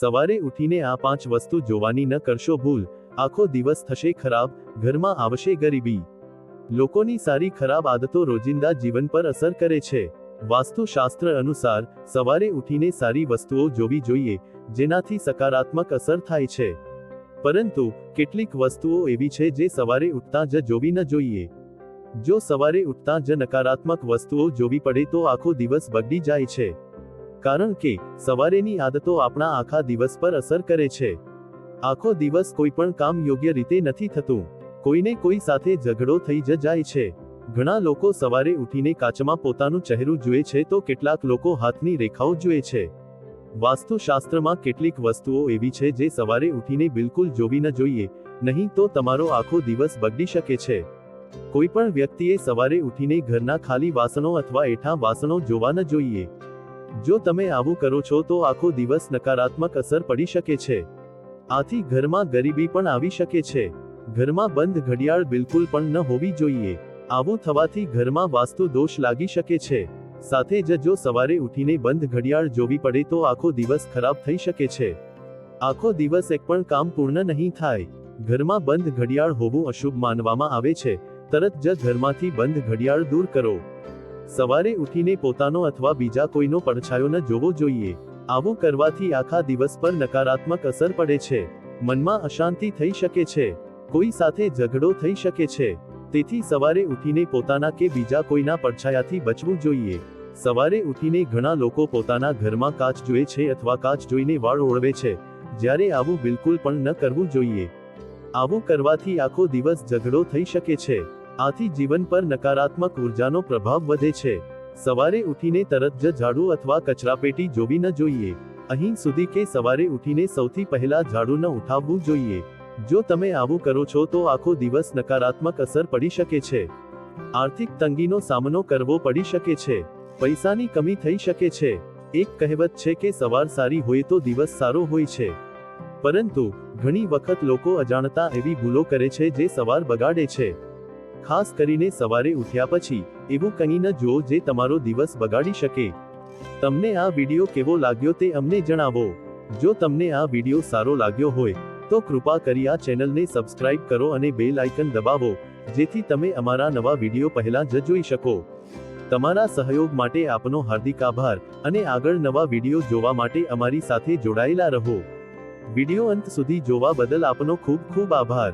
સવારે ઉઠીને આ પાંચ વસ્તુ જોવાની ન કરશો ભૂલ. આખો દિવસ થશે ખરાબ, ઘરમાં આવશે ગરીબી. લોકોની સારી ખરાબ આદતો રોજિંદા જીવન પર અસર કરે છે. વાસ્તુશાસ્ત્ર અનુસાર, સવારે ઉઠીને સારી વસ્તુઓ જોવી જોઈએ, જેનાથી સકારાત્મક અસર થાય છે. પરંતુ, કેટલીક વસ્તુઓ એવી છે જે સવારે ઉઠતા જ જોવી ન જોઈએ. જો સવારે ઉઠતા જ નકારાત્મક વસ્તુઓ જોવી પડે તો આખો દિવસ બગડી જાય છે. કારણ કે, સવારેની આદતો આપણા આખા દિવસ પર અસર કરે છે. આખો દિવસ કોઈ પણ કામ યોગ્ય રીતે નથી થતું. કોઈને કોઈ સાથે ઝઘડો થઈ જ જાય છે. ઘણા લોકો સવારે ઉઠીને કાચમાં પોતાનું ચહેરું જુએ છે તો કેટલાક લોકો હાથની રેખાઓ જુએ છે. વાસ્તુશાસ્ત્રમાં કેટલીક વસ્તુઓ એવી છે જે સવારે ઉઠીને બિલકુલ જોવી ન જોઈએ, નહીં તો તમારો આખો દિવસ બગડી શકે છે. કોઈ પણ વ્યક્તિએ સવારે ઉઠીને ઘરના ખાલી વાસણો અથવા એઠા વાસણો જોવા ન જોઈએ. જો તમે આવું કરો છો તો આખો દિવસ નકારાત્મક અસર પડી શકે છે. આથી ઘરમાં ગરીબી પણ આવી શકે છે. ઘરમાં બંધ ઘડિયાળ બિલકુલ પણ ન હોવી જોઈએ. આવું થવાથી ઘરમાં વાસ્તુ દોષ લાગી શકે છે. સાથે જ જો સવારે ઉઠીને બંધ ઘડિયાળ જોવી પડે તો આખો દિવસ ખરાબ થઈ શકે છે. આખો દિવસ એક પણ કામ પૂર્ણ નહીં થાય. ઘરમાં બંધ ઘડિયાળ હોવું અશુભ માનવામાં આવે છે. તરત જ ઘરમાંથી બંધ ઘડિયાળ દૂર કરો. સવારે ઉઠીને પોતાનો અથવા બીજા કોઈનો પડછાયો ન જોવો જોઈએ. આવું કરવાથી આખા દિવસ પર નકારાત્મક અસર પડે છે. મનમાં અશાંતિ થઈ શકે છે. કોઈ સાથે ઝઘડો થઈ શકે છે. તેથી સવારે ઉઠીને પોતાના કે બીજા કોઈના પડછાયાથી બચવું જોઈએ. સવારે ઉઠીને ઘણા લોકો પોતાના ઘરમાં કાચ જુએ છે અથવા કાચ જોઈને વાળ ઓળવે છે. જ્યારે આવું બિલકુલ પણ ન કરવું જોઈએ. આવું કરવાથી આખો દિવસ ઝઘડો થઈ શકે છે. આથી જીવન પર નકારાત્મક ઉર્જાનો પ્રભાવ વધે છે. સવારે ઉઠીને તરત જ ઝાડુ અથવા કચરાપેટી જોવી ન જોઈએ. અહીં સુધી કે સવારે ઉઠીને સૌથી પહેલા ઝાડુ ન ઉઠાવવું જોઈએ. જો તમે આવું કરો છો તો આખો દિવસ નકારાત્મક અસર પડી શકે છે. આર્થિક તંગીનો સામનો કરવો પડી શકે છે. પૈસાની કમી થઈ શકે છે. એક કહેવત છે કે સવાર સારી હોય તો દિવસ સારો હોય છે. પરંતુ ઘણી વખત લોકો અજાણતા એવી ભૂલો કરે છે જે સવાર બગાડે છે. ખાસ કરીને સવારે ઉઠ્યા પછી, એવું કંઈ ન જુઓ જે તમારો દિવસ બગાડી શકે. તમને આ વિડિયો કેવો લાગ્યો તે અમને જણાવો. જો તમને આ વિડિયો સારો લાગ્યો હોય, તો કૃપા કરી આ ચેનલને સબસ્ક્રાઇબ કરો અને બેલ આઇકન દબાવો, જેથી તમે અમારા નવા વિડિયો પહેલા જ જોઈ શકો. તમારા સહયોગ માટે આપનો હાર્દિક આભાર અને આગળ નવા વિડિયો જોવા માટે અમારી સાથે જોડાયેલા રહો. વિડિયો અંત સુધી જોવા બદલ આપનો ખૂબ ખૂબ આભાર.